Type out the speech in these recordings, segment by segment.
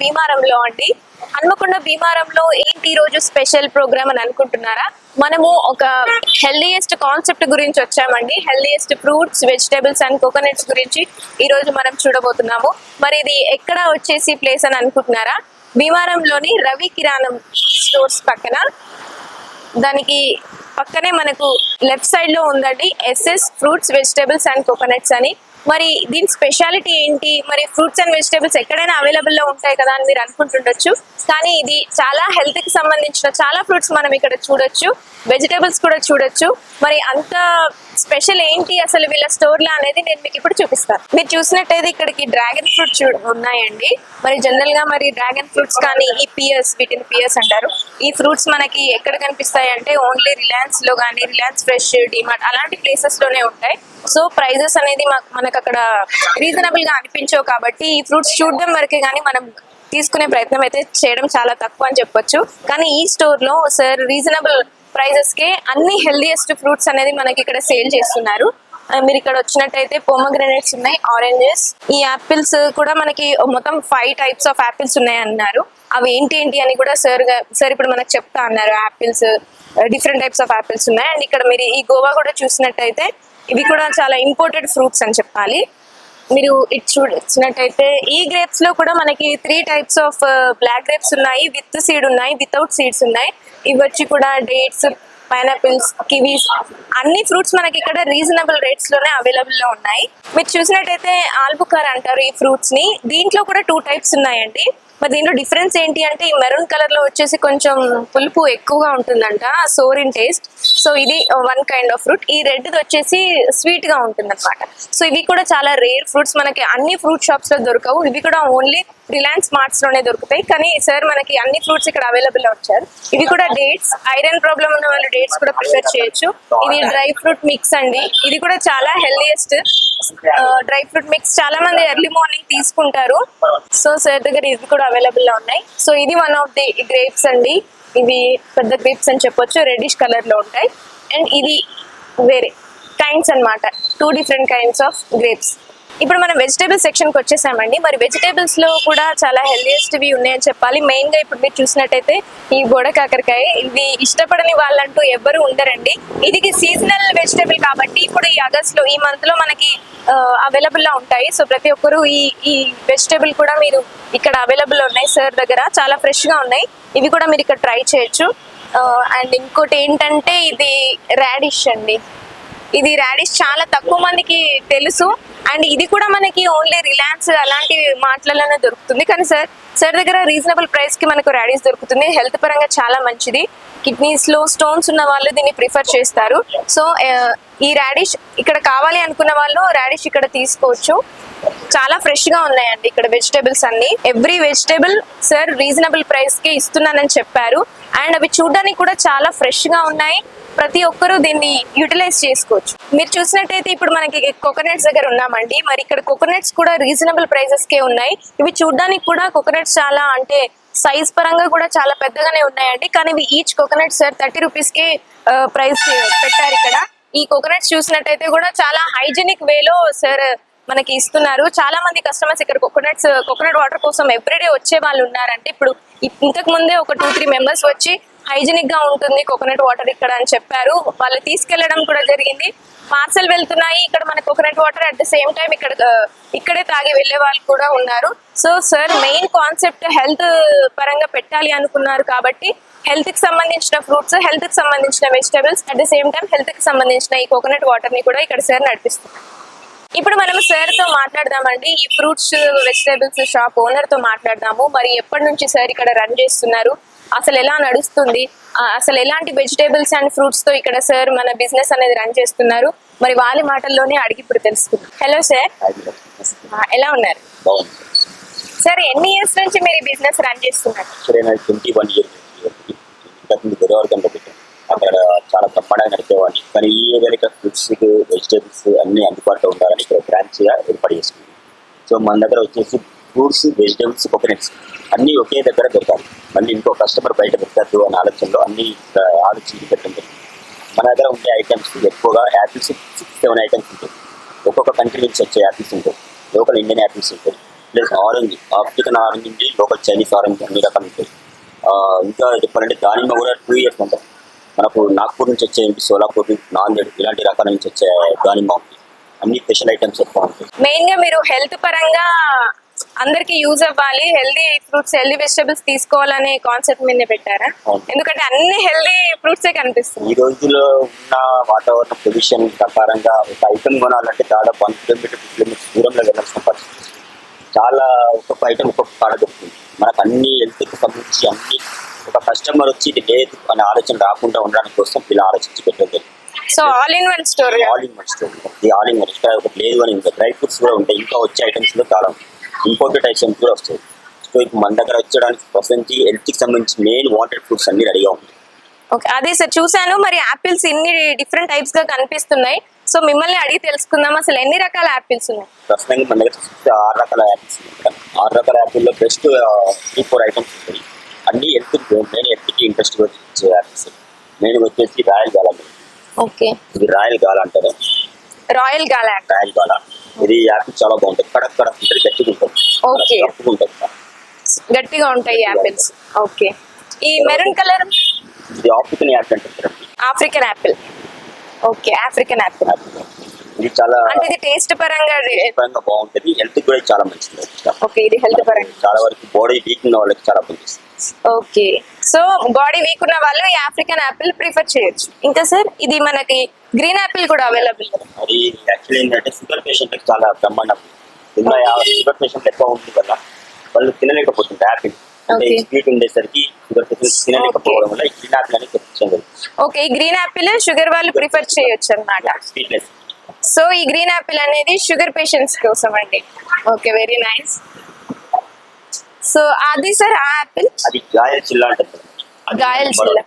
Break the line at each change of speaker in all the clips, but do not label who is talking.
భీమారంలో అండి. హన్మకొండ భీమారంలో ఏంటి ఈ రోజు స్పెషల్ ప్రోగ్రామ్ అని అనుకుంటున్నారా? మనము ఒక హెల్దీయెస్ట్ కాన్సెప్ట్ గురించి వచ్చామండి. Healthiest fruits vegetables and coconuts గురించి ఈ రోజు మనం చూడబోతున్నాము. మరి ఇది ఎక్కడ వచ్చేసి ప్లేస్ అని అనుకుంటున్నారా? భీమారంలోని రవి కిరాణం స్టోర్స్ పక్కన. దానికి పక్కనే మనకు లెఫ్ట్ సైడ్లో ఉందండి SS fruits vegetables and coconuts అని. మరి దీని స్పెషాలిటీ ఏంటి? మరి ఫ్రూట్స్ అండ్ వెజిటేబుల్స్ ఎక్కడైనా అవైలబుల్లో ఉంటాయి కదా అని మీరు అనుకుంటుండొచ్చు. కానీ ఇది చాలా హెల్త్కి సంబంధించిన చాలా ఫ్రూట్స్ మనం ఇక్కడ చూడొచ్చు. వెజిటేబుల్స్ కూడా చూడొచ్చు. మరి అంత స్పెషల్ ఏంటి అసలు వీళ్ళ స్టోర్లో అనేది నేను మీకు ఇప్పుడు చూపిస్తాను. మీరు చూసినట్టయితే ఇక్కడికి డ్రాగన్ ఫ్రూట్ చూ ఉన్నాయండి. మరి జనరల్గా మరి డ్రాగన్ ఫ్రూట్స్ కానీ ఈ పియర్స్ వీటిని పియర్స్ అంటారు. ఈ ఫ్రూట్స్ మనకి ఎక్కడ కనిపిస్తాయి అంటే ఓన్లీ రిలయన్స్లో కానీ రిలయన్స్ ఫ్రెష్ డిమార్ట్ అలాంటి ప్లేసెస్లోనే ఉంటాయి. సో ప్రైజెస్ అనేది మాకు- మనకు అక్కడ రీజనబుల్గా అనిపించవు కాబట్టి ఈ ఫ్రూట్స్ చూడడం వరకే కానీ మనం తీసుకునే ప్రయత్నం అయితే చేయడం చాలా తక్కువ అని చెప్పొచ్చు. కానీ ఈ స్టోర్లో సార్ రీజనబుల్ ప్రైజెస్కి అన్ని హెల్దీయెస్ట్ ఫ్రూట్స్ అనేది మనకి ఇక్కడ సేల్ చేస్తున్నారు. మీరు ఇక్కడ వచ్చినట్టయితే పోమగ్రనేట్స్ ఉన్నాయి ఆరెంజెస్ ఈ యాపిల్స్ కూడా మనకి మొత్తం ఫైవ్ టైప్స్ ఆఫ్ యాపిల్స్ ఉన్నాయి అన్నారు. అవి ఏంటి ఏంటి అని కూడా సార్ సార్ ఇప్పుడు మనకు చెప్తా అన్నారు. Apples different types of apples ఉన్నాయి. అండ్ ఇక్కడ మీరు ఈ గోవా కూడా చూసినట్టయితే ఇవి కూడా చాలా ఇంపోర్టెడ్ ఫ్రూట్స్ అని చెప్పాలి. మీరు ఇటు చూసినట్టయితే ఈ గ్రేప్స్లో కూడా మనకి three types of black grapes ఉన్నాయి విత్ సీడ్ ఉన్నాయి వితౌట్ సీడ్స్ ఉన్నాయి. ఇవి వచ్చి కూడా డేట్స్ పైనాపిల్స్ కివీస్ అన్ని ఫ్రూట్స్ మనకి ఇక్కడ రీజనబుల్ రేట్స్లోనే అవైలబుల్లో ఉన్నాయి. మీరు చూసినట్టయితే ఆల్బుకార్ అంటారు ఈ ఫ్రూట్స్ని. దీంట్లో కూడా టూ టైప్స్ ఉన్నాయండి. మరి దీంట్లో డిఫరెన్స్ ఏంటి అంటే ఈ మెరూన్ కలర్లో వచ్చేసి కొంచెం పులుపు ఎక్కువగా ఉంటుందంట సోర్ ఇన్ టేస్ట్. సో ఇది వన్ కైండ్ ఆఫ్ ఫ్రూట్. ఈ రెడ్ వచ్చేసి స్వీట్గా ఉంటుంది అనమాట సో ఇవి కూడా చాలా రేర్ ఫ్రూట్స్. మనకి అన్ని ఫ్రూట్ షాప్స్లో దొరకవు. ఇవి కూడా ఓన్లీ రిలయన్స్ మార్ట్స్లోనే దొరుకుతాయి. కానీ సార్ మనకి అన్ని ఫ్రూట్స్ ఇక్కడ అవైలబుల్ వచ్చారు. ఇవి కూడా డేట్స్. ఐరన్ ప్రాబ్లం ఉన్న వాళ్ళు డేట్స్ కూడా ప్రిఫర్ చేయొచ్చు. ఇది డ్రై ఫ్రూట్ మిక్స్ అండి. ఇది కూడా చాలా హెల్దీయెస్ట్. డ్రై ఫ్రూట్ మిక్స్ చాలా మంది ఎర్లీ మార్నింగ్ తీసుకుంటారు. సో సార్ దగ్గర ఇది కూడా అవైలబుల్లో ఉన్నాయి. సో ఇది వన్ ఆఫ్ ది గ్రేప్స్ అండి. ఇవి పెద్ద గ్రేప్స్ అని చెప్పొచ్చు. రెడ్డిష్ కలర్లో ఉంటాయి. అండ్ ఇది వేరే కైండ్స్ అన్నమాట. Two different kinds of grapes ఇప్పుడు మనం వెజిటేబుల్ సెక్షన్కి వచ్చేసామండి. మరి వెజిటేబుల్స్లో కూడా చాలా హెల్దీయెస్ట్వి ఉన్నాయని చెప్పాలి. మెయిన్గా ఇప్పుడు మీరు చూసినట్టయితే ఈ గోడ కాకరకాయ. ఇవి ఇష్టపడని వాళ్ళంటూ ఎవ్వరు ఉండరండి. ఇది సీజనల్ వెజిటేబుల్ కాబట్టి ఇప్పుడు ఈ ఆగస్ట్లో ఈ మంత్లో మనకి అవైలబుల్గా ఉంటాయి. సో ప్రతి ఒక్కరు ఈ ఈ వెజిటేబుల్ కూడా మీరు ఇక్కడ అవైలబుల్ ఉన్నాయి సార్ దగ్గర. చాలా ఫ్రెష్గా ఉన్నాయి. ఇవి కూడా మీరు ఇక్కడ ట్రై చేయొచ్చు. అండ్ ఇంకోటి ఏంటంటే ఇది రాడిష్ అండి. ఇది రాడిష్ చాలా తక్కువ మందికి తెలుసు. అండ్ ఇది కూడా మనకి ఓన్లీ రిలయన్స్ అలాంటి మాటలలోనే దొరుకుతుంది. కానీ సార్ సార్ దగ్గర రీజనబుల్ ప్రైస్కి మనకు రాడిష్ దొరుకుతుంది. హెల్త్ పరంగా చాలా మంచిది. కిడ్నీస్లో స్టోన్స్ ఉన్న వాళ్ళు దీన్ని ప్రిఫర్ చేస్తారు. సో ఈ రాడిష్ ఇక్కడ కావాలి అనుకున్న వాళ్ళు రాడిష్ ఇక్కడ తీసుకోవచ్చు. చాలా ఫ్రెష్గా ఉన్నాయండి ఇక్కడ వెజిటేబుల్స్ అన్ని. ఎవ్రీ వెజిటేబుల్ సార్ రీజనబుల్ ప్రైస్కి ఇస్తున్నానని చెప్పారు. అండ్ అవి చూడడానికి కూడా చాలా ఫ్రెష్గా ఉన్నాయి. ప్రతి ఒక్కరూ దీన్ని యూటిలైజ్ చేసుకోవచ్చు. మీరు చూసినట్టయితే ఇప్పుడు మనకి కోకోనట్స్ దగ్గర ఉన్నామండి. మరి ఇక్కడ కోకోనట్స్ కూడా రీజనబుల్ ప్రైసెస్ కే ఉన్నాయి. ఇవి చూడడానికి కూడా కోకోనట్స్ చాలా అంటే సైజ్ పరంగా కూడా చాలా పెద్దగానే ఉన్నాయండి. కానీ ఇవి each coconut sir thirty rupees కే ప్రైస్ పెట్టారు ఇక్కడ. ఈ కోకోనట్స్ చూసినట్టయితే కూడా చాలా హైజీనిక్ వేలో సార్ మనకి ఇస్తున్నారు. చాలా మంది కస్టమర్స్ ఇక్కడ కోకోనట్స్ కోకోనట్ వాటర్ కోసం ఎవ్రీడే వచ్చే వాళ్ళు ఉన్నారంటే ఇప్పుడు ఇంతకు ముందే ఒక టూ త్రీ మెంబర్స్ వచ్చి హైజీనిక్గా ఉంటుంది కోకోనట్ వాటర్ ఇక్కడ అని చెప్పారు. వాళ్ళు తీసుకెళ్ళడం కూడా జరిగింది. పార్సల్ వెళ్తున్నాయి. ఇక్కడ మన coconut water at the same time ఇక్కడ ఇక్కడే తాగి వెళ్ళే వాళ్ళు కూడా ఉన్నారు. So sir main concept health పరంగా పెట్టాలి అనుకున్నారు కాబట్టి హెల్త్కి సంబంధించిన ఫ్రూట్స్ హెల్త్కి సంబంధించిన vegetables at the same time హెల్త్కి సంబంధించిన ఈ కోకోనట్ వాటర్ని కూడా ఇక్కడ సార్ నడిపిస్తున్నారు. ఇప్పుడు మనం సార్తో మాట్లాడదామండి. ఈ ఫ్రూట్స్ వెజిటేబుల్స్ షాప్ ఓనర్తో మాట్లాడదాము. మరి ఎప్పటి నుంచి సార్ ఇక్కడ రన్ చేస్తున్నారు? అసలు ఎలా నడుస్తుంది? అసలు ఎలాంటి వెజిటేబుల్స్ అండ్ ఫ్రూట్స్తో ఇక్కడ సార్ మన బిజినెస్ అనేది రన్ చేస్తున్నారు? మరి వాళ్ళ మాటల్లోనే అడిగి ఇప్పుడు తెలుసుకుందాం. Hello sir. ఎలా ఉన్నారు? సార్ ఎన్ని ఇయర్స్ నుంచి మీరు బిజినెస్ రన్ చేస్తున్నారు?
ట్వంటీ వన్ ఇయర్ అక్కడ చాలా బ్రహ్మాండంగా నడిపేవాడిని. కానీ ఈ ఏరియాలో ఫ్రూట్స్ వెజిటేబుల్స్ అన్ని అందుబాటులో ఉండాలని ఇక్కడ బ్రాంచ్గా ఏర్పాటు చేసుకుంది. సో మన దగ్గర వచ్చేసి ఫ్రూట్స్ వెజిటేబుల్స్ కోకోనట్స్ అన్నీ ఒకే దగ్గర దొరకాలి. మళ్ళీ ఇంకో కస్టమర్ బయట పెట్టద్దు అనే ఆలోచనలో అన్ని ఆలోచించి పెట్టడం జరిగింది. మన దగ్గర ఉండే ఐటమ్స్ ఎక్కువగా యాపిల్స్ సిక్స్ సెవెన్ ఐటమ్స్ ఉంటాయి. ఒక్కొక్క కంట్రీ నుంచి వచ్చే యాపిల్స్ ఉంటాయి. లోకల్ ఇండియన్ యాపిల్స్ ఉంటాయి. ప్లస్ ఆరెంజ్ ఆఫ్రికన్ ఆరెంజ్ ఉంది లోకల్ చైనీస్ ఆరెంజ్ అన్ని రకాలు ఉంటాయి. ఇంకా చెప్పాలంటే దానిమ్మ కూడా టూ ఇయర్స్ ఉంటాయి మనకు నాగ్పూర్ నుంచి వచ్చే సోలాపూర్ నాందేడ్ ఇలాంటి రకాల నుంచి వచ్చే దానిమ్మ ఉంది. అన్ని స్పెషల్ ఐటమ్స్ ఎక్కువ ఉంటాయి.
మెయిన్గా మీరు హెల్త్ పరంగా అందరికి యూజ్ అవ్వాలి. హెల్దీ ఫ్రూట్స్ హెల్దీ వెజిటబుల్స్ తీసుకోవాలనే కాన్సెప్ట్ మీద పెట్టారా. ఎందుకంటే అన్ని హెల్దీ ఫ్రూట్సే కనిపిస్తుంది
ఈ రోజుల్లో ఉన్న వాతావరణ పొల్యూషన్ ప్రకారంగా ఒక ఐటమ్ కొనాలంటే దాదాపు వన్ కిలోమీటర్ టూ కిలోమీటర్స్ దూరంలో వెళ్ళాల్సిన పరిస్థితి. చాలా ఒక్కొక్క ఐటమ్ ఒక్కొక్క కాడ దొరుకుతుంది. మనకు అన్ని హెల్త్కి సంబంధించి అన్ని ఒక కస్టమర్ వచ్చి ఇది లేదు అనే ఆలోచన రాకుండా ఉండడానికి కోసం ఇలా ఆలోచించి పెట్టేది
so all in one store
all in one store ఇది ఆల్ ఇన్ వన్ ఇక్కడ ఒకటి లేదు అని ఇంకా డ్రై ఫ్రూట్స్ కూడా ఉంటాయి. ఇంకా వచ్చే ఐటమ్స్లో చాలా ఇంపోర్టెడ్ ఐటమ్స్ కూడా వస్తాయి సో ఇప్పుడు మన దగ్గర వచ్చడానికి హెల్త్కి సంబంధించి మెయిన్ వాంటెడ్ ఫుడ్స్ అన్ని రెడీగా ఉంటాయి
ఓకే అదే సార్ చూసాను మరి యాపిల్స్ ఇన్ని డిఫరెంట్ టైప్స్గా కనిపిస్తున్నాయి. సో మిమ్మల్ని అడిగి తెలుసుకుందాం. అసలు ఎన్ని రకాల యాపిల్స్ ఉన్నాయి?
ప్రస్తుతానికి మన దగ్గర ఆరు రకాల యాపిల్స్. ఆరు రకాల యాపిల్లో బెస్ట్ త్రీ ఫోర్ ఐటమ్స్ ఉంటాయి. అన్ని హెల్త్ మెయిన్ హెల్త్కి ఇంట్రెస్ట్ యాపిల్స్ మెయిన్ వచ్చేసి రాయల్ గాలా
ఓకే.
ఇది రాయల్ గాలా అంటారు.
Royal gala.
Royal gala. ఇది యాపిల్ చాలా బాగుంటుంది. కడక్ కడక్ ఉంటుంది. గట్టిగా ఉంటుంది. ఉంటుంది.
గట్టిగా ఉంటాయి యాపిల్స్. ఓకే. ఈ మెరూన్ కలర్?
ఇది ఆఫ్రికన్ యాపిల్ అంటారు
African apple. Okay African apple.
Apple. ఇది చాలా
అంటే ఇది టేస్ట్ పరంగా
పరంగా బాగుంటుంది. హెల్త్ కూడా చాలా మంచిది.
ఓకే ఇది హెల్త్ పరంగా.
చాలా వరకు బాడీ వీక్ ఉన్న వాళ్ళకి చాలా పనిచేస్తుంది
ఓకే. సో బాడీ వీక్ ఉన్న వాళ్ళు ఈ ఆఫ్రికన్ యాపిల్ ప్రిఫర్ చేయొచ్చు. ఇంకా సార్ ఇది మనకి గ్రీన్ యాపిల్ కూడా అవైలబుల్.
అది యాక్చువల్లీ ఏంటంటే షుగర్ పేషెంట్కి చాలా బ్రహ్మాండం. ఉన్న షుగర్ పేషెంట్ ఎక్కువ ఉంది కదా వాళ్ళు తినలేకపోతుంది యాపిల్. అంటే. స్వీట్ ఉండేసరికి షుగర్ పేషెంట్ తినలేకపోవడం వల్ల గ్రీన్ యాపిల్ తెప్పించండి
ఓకే ఈ గ్రీన్ యాపిల్ షుగర్ వాళ్ళు ప్రిఫర్ చేయొచ్చు అన్నమాట.
స్వీట్నెస్
సో ఈ గ్రీన్ యాపిల్ అనేది షుగర్ పేషెంట్స్ కోసం అండి ఓకే వెరీ నైస్. సో అది సార్ ఆ యాపిల్
అది గాయల్ చిల్లా అది
గాయల్ చిల్లా.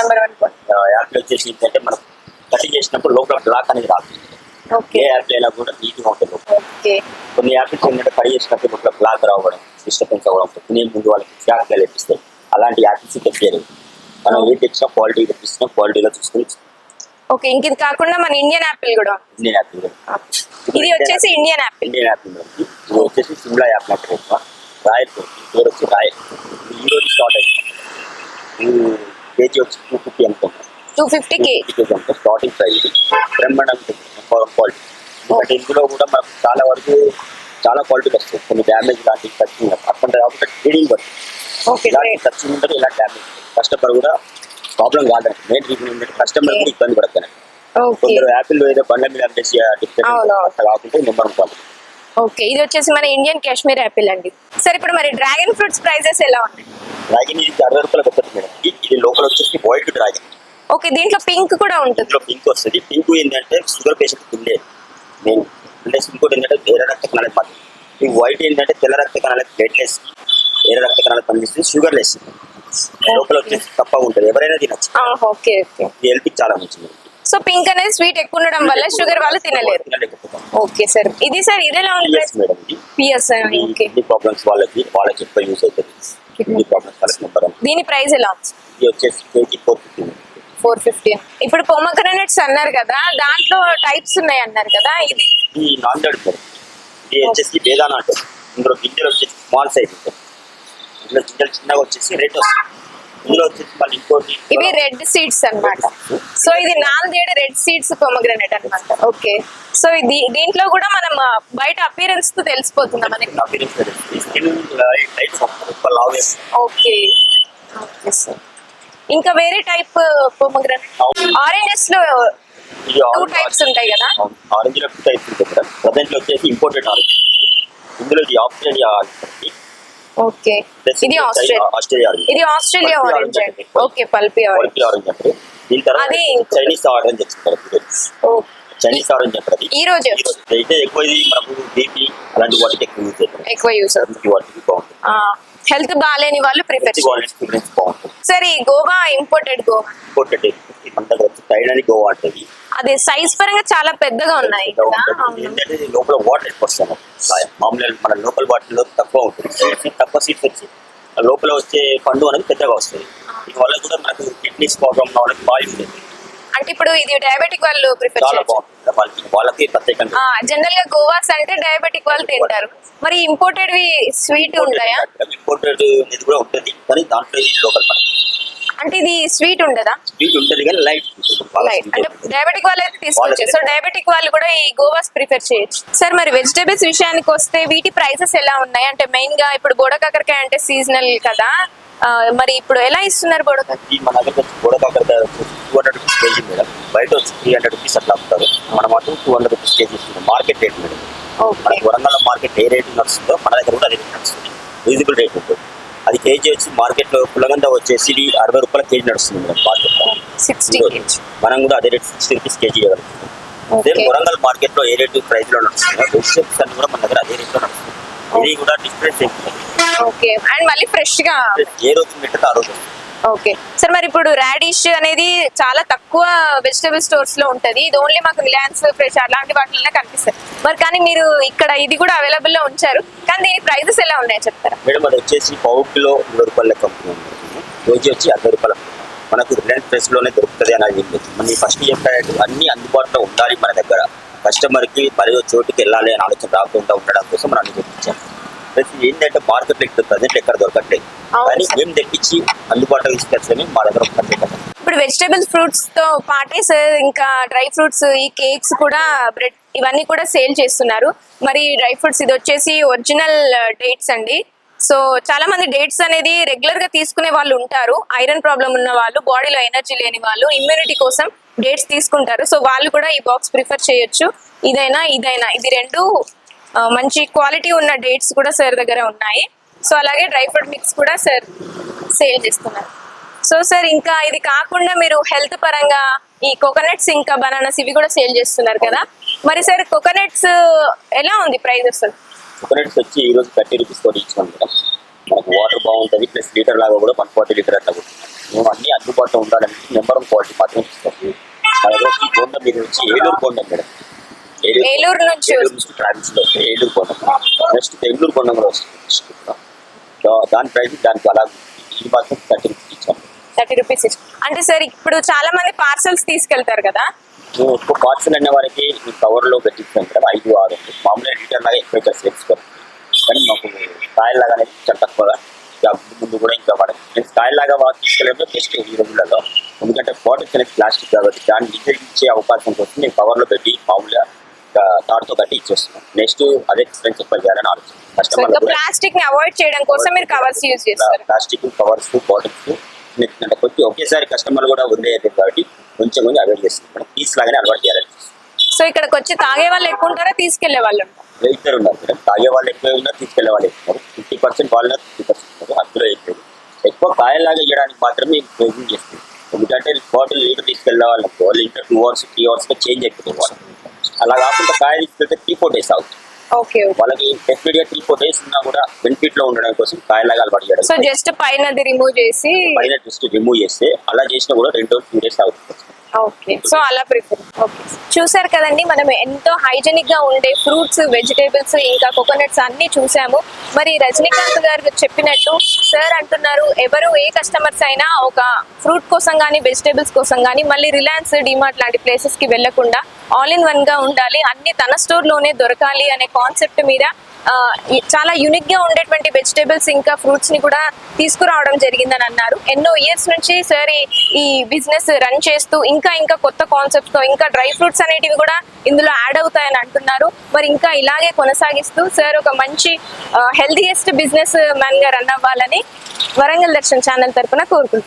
నెంబర్ వన్ పాయింట్
ఆ యాపిల్ వచ్చేసి ఏంటంటే మనం కటింగ్ చేసినప్పుడు లోపల బ్లాక్ అనేది రాదు. ఏ
ఓకే
యాపిల్ అయినా కూడా నీట్గా ఉంటుంది కొన్ని యాపిల్స్ ఏంటంటే కట్ చేసినప్పుడు లోపల బ్లాక్ రావడం డిస్టర్బెన్స్ అవ్వడం తినే ముందు వాళ్ళకి జాగ్రత్తగా తెప్పిస్తాయి అలాంటి యాపిల్స్ తెచ్చేది మనం ఏది తెచ్చినా క్వాలిటీ తెప్పిస్తున్నా క్వాలిటీలో చూసుకుని
ఓకే ఇంక ఇది కాకుండా మన ఇండియన్ యాపిల్ కూడా.
ఇండియన్ యాపిల్
ఇది వచ్చేసి ఇండియన్ యాపిల్
ఇండియన్ యాపిల్ ఇది వచ్చేసి సిమ్లా యాపిల్ అంటే రాయల్ పేరు వచ్చి రాయల్ రోజు స్టార్ట్ అయింది కేజీ వచ్చి టూ ఫిఫ్టీ అనుకుంటాం.
టూ ఫిఫ్టీ
స్టార్టింగ్ ప్రైస్ బ్రహ్మాండం క్వాలిటీ ఇందులో కూడా మనకు చాలా వరకు చాలా క్వాలిటీలు వస్తాయి. కొన్ని డ్యామేజ్ లాంటివి టచింగ్ అక్కడ కాబట్టి ట్రేడింగ్ బట్టి
ఓకే
ఇలాంటి టచింగ్ ఉంటుంది ఇలా డ్యామేజ్ కస్టమర్ కూడా ప్రాబ్లం కాదండి. మెయిన్ రీజన్ ఏంటంటే కస్టమర్ కూడా ఇబ్బంది పడతాను కొందరు యాపిల్ ఏదో బండ్ల మీద. డిఫరెంట్ కాకుండా నెంబర్ క్వాలిటీ
ఓకే ఇది వచ్చేసి మన ఇండియన్ కాశ్మీర్ యాపిల్ అండి. సార్ ఇప్పుడు మరి డ్రాగన్ ఫ్రూట్స్ ప్రైజెస్ ఎలా ఉన్నాయి?
డ్రాగన్ ఇది అరవై రూపాయలు ఒకటి మేడం. ఇది- ఇది లోపల వచ్చేసి వైట్ డ్రాగన్
ఓకే దీంట్లో పింక్ కూడా ఉంటుంది.
ఇందులో పింక్ వస్తుంది. పింక్ ఏంటంటే షుగర్ పేషెంట్ తినలేదు నేను ప్లస్ ఇంకోటి ఏంటంటే ఎర్ర రక్త కణాలకు పని ఈ వైట్ ఏంటంటే తెల్ల రక్త కణాలకు ప్లేట్లెస్ ఎర్ర రక్త కణాలకు పనిచేస్తుంది షుగర్ లెస్ లోపల వచ్చేసి తప్ప ఉంటుంది ఎవరైనా తినచ్చు.
ఓకే ఓకే
ఇది హెల్త్ చాలా మంచిది.
సో పింక్ అనేది స్వీట్ ఎక్కువ ఉండడం వల్ల షుగర్ వాళ్ళు తినలేరు.
తినలేకపోతాం.
ఓకే సార్ ఇది సార్ ఇది ఎలా ఉంది
మేడం ఇది
పిఎస్ ఓకే
కిడ్నీ ప్రాబ్లమ్స్ వాళ్ళకి వాళ్ళకి ఎక్కువ యూస్ అవుతుంది. కిడ్నీ ప్రాబ్లమ్స్ వాళ్ళకి నెంబర్ వన్.
దీని ప్రైస్ ఎలా ఉంది?
ఇది వచ్చేసి KG four fifty
four fifty. ఇప్పుడు పొమగ్రనేట్స్ అన్నారు కదా దాంట్లో టైప్స్ ఉన్నాయి అన్నారు కదా ఇది.
వచ్చేసి ఇందులో గింజలు వచ్చేసి స్మాల్ సైజ్ ఉంటాయి. ఇందులో గింజలు చిన్నగా వచ్చేసి రేట్ వస్తుంది. ఇందులో వచ్చేసి మళ్ళీ ఇంకోటి
ఇవి రెడ్ సీడ్స్ అన్నమాట. సో ఇది నాలుగేడు రెడ్ సీడ్స్ పొమగ్రనేట్ అన్నమాట. ఓకే సో ఇది దీంట్లో కూడా మనం బయట అపీరెన్స్తో తెలిసిపోతుందా మనకి?
Skin light.
Okay okay sir ఇంకా వేరే టైప్ పొమగ్రనేట్
ఆరెంజెస్లో
టూ టైప్స్ ఉంటాయి కదా?
ఆరెంజ్లో టూ టైప్స్ ఉంటాయి కదా. ప్రజెంట్లో వచ్చేసి ఇంపోర్టెడ్ ఆరెంజ్ ఇందులో ఇది ఆస్ట్రేలియా
ఓకే. ఇది ఆస్ట్రేలియా ఇది ఆస్ట్రేలియా ఆరెంజ్ అండి. ఓకే పల్పీ ఆరెంజ్
ఆరెంజ్ అంటారు దీని తర్వాత చైనీస్ ఆరెంజ్ వచ్చింది చైనీస్ ఆరెంజ్ అంటారు
ఈ రోజు.
అయితే ఎక్కువ ఇది మనకు బీపీ అలాంటి వాటికి ఎక్కువ యూజ్
ఎక్కువ యూస్ అవుతుంది.
వాటికి బాగుంటుంది.
హెల్త్ బాగాలేని వాళ్ళు ప్రిఫర్ సరే గోవా ఇంపోర్టెడ్ గోవా?
గోవా
అదే సైజ్ పరంగా చాలా పెద్దగా ఉన్నాయి
లోపల వాటర్ ఎక్కువ మామూలుగా మన లోకల్ బాటిల్లో తక్కువ ఉంటుంది. తక్కువ సీట్స్ వచ్చి ఆ లోపల వచ్చే పండు అనేది పెద్దగా వస్తుంది. దీనివల్ల కూడా మనకు కిడ్నీస్ ప్రాబ్లం వాళ్ళకి బాగా ఉంటుంది.
అంటే ఇప్పుడు ఇది డయాబెటిక్ వాళ్ళు ప్రిఫర్
చాలా
చేయొచ్చు.
బాగుంటుంది. వాళ్ళకి వాళ్ళకి ప్రత్యేకంగా.
జనరల్గా గోవాస్ అంటే డయాబెటిక్ వాళ్ళు తింటారు. మరి ఇంపోర్టెడ్ వి స్వీట్ ఉంటాయా?
ఇంపోర్టెడ్ ఇది కూడా ఉంటుంది. కానీ దాంట్లో ఇది లోకల్ మనకి
అంటే ఇది స్వీట్ ఉండదా?
స్వీట్ ఉంటుంది కానీ లైట్.
లైట్. అంటే డయాబెటిక్ వాళ్ళు అయితే తీసుకోవచ్చు సో డయాబెటిక్ వాళ్ళు కూడా ఈ గోవాస్ ప్రిఫర్ చేయొచ్చు. సార్ మరి వెజిటేబుల్స్ విషయానికి వస్తే వీటి ప్రైసెస్ ఎలా ఉన్నాయి? అంటే మెయిన్గా ఇప్పుడు బోడ కాకరకాయ అంటే సీజనల్ కదా. మరి ఇప్పుడు ఎలా ఇస్తున్నారు బోడ కాకరకాయ?
మన దగ్గర వచ్చి కూడా కాకర టూ హండ్రెడ్ రూపీస్ కేజీ మేడం. బయట వచ్చి త్రీ హండ్రెడ్ రూపీస్ అట్లా అమ్ముతారు. మన మాత్రం టూ హండ్రెడ్ రూపీస్ కేజీ ఇస్తుంది మార్కెట్ రేట్ మేడం. మనకి వరంగల్ మార్కెట్ ఏ రేట్ నడుస్తుందో మన దగ్గర కూడా అదే రేట్ నడుస్తుంది. రీజనబుల్ రేట్ ఉంటుంది. అది కేజీ వచ్చి మార్కెట్లో పుల్లగంద వచ్చేసి అరవై రూపాయల కేజీ నడుస్తుంది మేడం మార్కెట్లో
సిక్స్టీ కేజీ.
మనం కూడా అదే రేట్ సిక్స్టీ రూపీస్ కేజీ ఇవ్వగలుగుతాం అదే వరంగల్ మార్కెట్లో ఏ రేట్ ప్రైస్లో నడుస్తుందో వెజిటేబుల్స్ అన్ని కూడా మన దగ్గర అదే రేట్లో నడుస్తుంది. ఇది కూడా డిఫరెన్స్ ఏం లేదు.
ఓకే. అండ్ మళ్ళీ ఫ్రెష్గా
ఏ రోజు పెట్టితే ఆ రోజు.
ఓకే. సార్ మరి ఇప్పుడు రాడిష్ అనేది చాలా తక్కువ వెజిటబుల్ స్టోర్స్లో ఉంటది. ఇది ఓన్లీ మాకు రిలయన్స్ ఫ్రెష్ అలాంటి వాటిలోనే కనిపిస్తాయి మరి కానీ మీరు ఇక్కడ ఇది కూడా అవైలబుల్లో ఉంచారు. కానీ దీని ప్రైజెస్ ఎలా ఉన్నాయో చెప్తారా?
మేడం అది వచ్చేసి పావు కిలో నూరు రూపాయల కంపెనీ రోజు వచ్చి అరవై రూపాయల మనకు రిలయన్స్ ఫ్రెష్లోనే దొరుకుతుంది అని అడిగింది మనం ఫస్ట్ చెప్పినట్టు అన్ని అందుబాటులో ఉండాలి మన దగ్గర. కస్టమర్కి కి చోటుకి వెళ్ళాలి అని ఆలోచన రాకుండా ఉండడం కోసం మనం అన్ని తెప్పించాం. ప్లస్ ఏంటంటే మార్కెట్లో ప్రజెంట్ ఎక్కడ దొరకట్లేదు. కానీ. మేము తెప్పించి అందుబాటులో తీసుకొచ్చని మా దగ్గర ప్రత్యేకత
ఇప్పుడు వెజిటబుల్స్ ఫ్రూట్స్తో పాటే సార్ ఇంకా డ్రై ఫ్రూట్స్ ఈ కేక్స్ కూడా బ్రెడ్ ఇవన్నీ కూడా సేల్ చేస్తున్నారు. మరి డ్రై ఫ్రూట్స్ ఇది వచ్చేసి ఒరిజినల్ డేట్స్ అండి. సో చాలా మంది డేట్స్ అనేది రెగ్యులర్గా తీసుకునే వాళ్ళు ఉంటారు. ఐరన్ ప్రాబ్లం ఉన్న వాళ్ళు బాడీలో ఎనర్జీ లేని వాళ్ళు ఇమ్యూనిటీ కోసం డేట్స్ తీసుకుంటారు. సో వాళ్ళు కూడా ఈ బాక్స్ ప్రిఫర్ చేయొచ్చు. ఇదైనా ఇదైనా. ఇది రెండు ఆ, మంచి క్వాలిటీ ఉన్న డేట్స్ కూడా సార్ దగ్గర ఉన్నాయి. సో అలాగే డ్రై ఫ్రూట్ మిక్స్ కూడా సార్ సేల్ చేస్తున్నారు. సో సార్ ఇంకా ఇది కాకుండా మీరు హెల్త్ పరంగా ఈ కోకోనట్స్ ఇంకా బనానాస్ ఇవి కూడా సేల్ చేస్తున్నారు కదా. మరి సార్ కోకోనట్స్ ఎలా ఉంది ప్రైస్ అసలు
కోకోనట్స్ వచ్చి ఈ రోజు థర్టీ రూపీస్ కూడా ఇచ్చాం మేడం. మనకు వాటర్ బాగుంటుంది ప్లస్ లీటర్ లాగా కూడా వన్ ఫార్టీ లీటర్ అట్లా కూడా. మేము అన్ని అందుబాటులో ఉండాలని నెంబర్ వన్ క్వాలిటీ మాత్రం ఇస్తాం మా దగ్గర వచ్చి బోండం మీద వచ్చి ఏలూరు బోండం మేడం.
ఏలూరు నుంచి
ఏలూరు నుంచి ట్రావెల్స్లో ఏలూరు బోండం. నెక్స్ట్ బెంగళూరు బోండం కూడా వస్తుంది. దాని ప్రైస్ దానికి అలా ఈ మాత్రం థర్టీ రూపీస్ ఇచ్చాం
థర్టీ రూపీస్ అంటే సార్ ఇప్పుడు చాలా మంది పార్సల్స్ తీసుకెళ్తారు కదా?
ఎక్కువ పార్సల్ అనే వారికి ఈ కవర్లో పెట్టిస్తాం కదా ఐదు ఆరు. మామూలుగా లీటర్ లాగా ఎక్కువ సేల్స్ కానీ మాకు కాయల్ లాగా అనేది చాలా తక్కువగా ఇంకా ముందు కూడా ఇంకా వాడదు. నేను కాయల్ లాగా వాడు తీసుకెళ్ళడం బెస్ట్ ఈ రోజులలో. ఎందుకంటే బాటిల్స్ అనేది ప్లాస్టిక్ కాబట్టి దాన్ని డిజైన్ ఇచ్చే అవకాశం కోసం నేను కవర్లో పెట్టి మామూలుగా తాడుతో కట్టి ఇచ్చేస్తున్నాం. నెక్స్ట్ అదే ఎక్స్పెన్స్ ఎక్కువ చేయాలని ఆలోచన. కస్టమర్
ప్లాస్టిక్ని అవాయిడ్ చేయడం కోసం మీరు కవర్స్ యూజ్ చేస్తారు.
ప్లాస్టిక్ కవర్స్ బాటిల్స్ అంటే కొంచెం ఒకేసారి కస్టమర్ కూడా వదిలేయలేదు కాబట్టి కొంచెం కొంచెం అవాయిడ్ చేస్తున్నాం పీస్ లాగానే అలవాటు చేయాలి.
సో ఇక్కడికి వచ్చి తాగే వాళ్ళు ఎక్కువ ఉంటారా? తీసుకెళ్ళే వాళ్ళు ఉంటారా?
ఇద్దరు ఉన్నారు. మేడం తాగే వాళ్ళు ఎక్కువ ఉన్నారు తీసుకెళ్ళే వాళ్ళు ఎక్కువ ఉన్నారు. ఫిఫ్టీ పర్సెంట్ వాళ్ళు ఫిఫ్టీ పర్సెంట్ ఉన్నారు. అందులో ఎక్కువ ఎక్కువ కాయలాగా ఇవ్వడానికి మాత్రమే క్లోజింగ్ చేస్తుంది. ఎందుకంటే బాటిల్ లీటర్ తీసుకెళ్ళే వాళ్ళకు litre two hours three hours change అయిపోతుంది వాళ్ళు అలా కాకుండా కాయ తీసుకెళ్తే త్రీ ఫోర్ డేస్ అవుతుంది
ఓకే
వాళ్ళకి డెఫినెట్గా త్రీ ఫోర్ డేస్ ఉన్నా కూడా బెనిఫిట్లో ఉండడం కోసం కాయలాగా అలవాటు చేయడం
సో జస్ట్ పైనది రిమూవ్ చేసి
పైన జస్ట్ రిమూవ్ చేస్తే అలా చేసినా కూడా రెండు టూ డేస్ అవుతుంది
ఓకే. సో అలా ప్రిఫర్. ఓకే. చూసారు కదండి మనం ఎంతో హైజెనిక్గా ఉండే ఫ్రూట్స్ వెజిటేబుల్స్ ఇంకా కోకోనట్స్ అన్ని చూసాము. మరి రజనీకాంత్ గారు చెప్పినట్టు సార్ అంటున్నారు ఎవరు ఏ కస్టమర్స్ అయినా ఒక ఫ్రూట్ కోసం కానీ వెజిటేబుల్స్ కోసం కానీ మళ్ళీ రిలయన్స్ డిమార్ట్ లాంటి ప్లేసెస్కి వెళ్ళకుండా ఆల్ ఇన్ వన్గా ఉండాలి. అన్ని తన స్టోర్లోనే దొరకాలి అనే కాన్సెప్ట్ మీద చాలా యూనిక్గా ఉండేటువంటి వెజిటేబుల్స్ ఇంకా ఫ్రూట్స్ని కూడా తీసుకురావడం జరిగిందని అన్నారు. ఎన్నో ఇయర్స్ నుంచి సార్ ఈ- బిజినెస్ రన్ చేస్తూ ఇంకా ఇంకా కొత్త కాన్సెప్ట్స్తో ఇంకా డ్రై ఫ్రూట్స్ అనేటివి కూడా ఇందులో యాడ్ అవుతాయని అంటున్నారు. మరి ఇంకా ఇలాగే కొనసాగిస్తూ సార్ ఒక మంచి హెల్దీయెస్ట్ బిజినెస్ మ్యాన్గా రన్ అవ్వాలని వరంగల్ దర్శన్ ఛానల్ తరపున కోరుకుంటున్నాను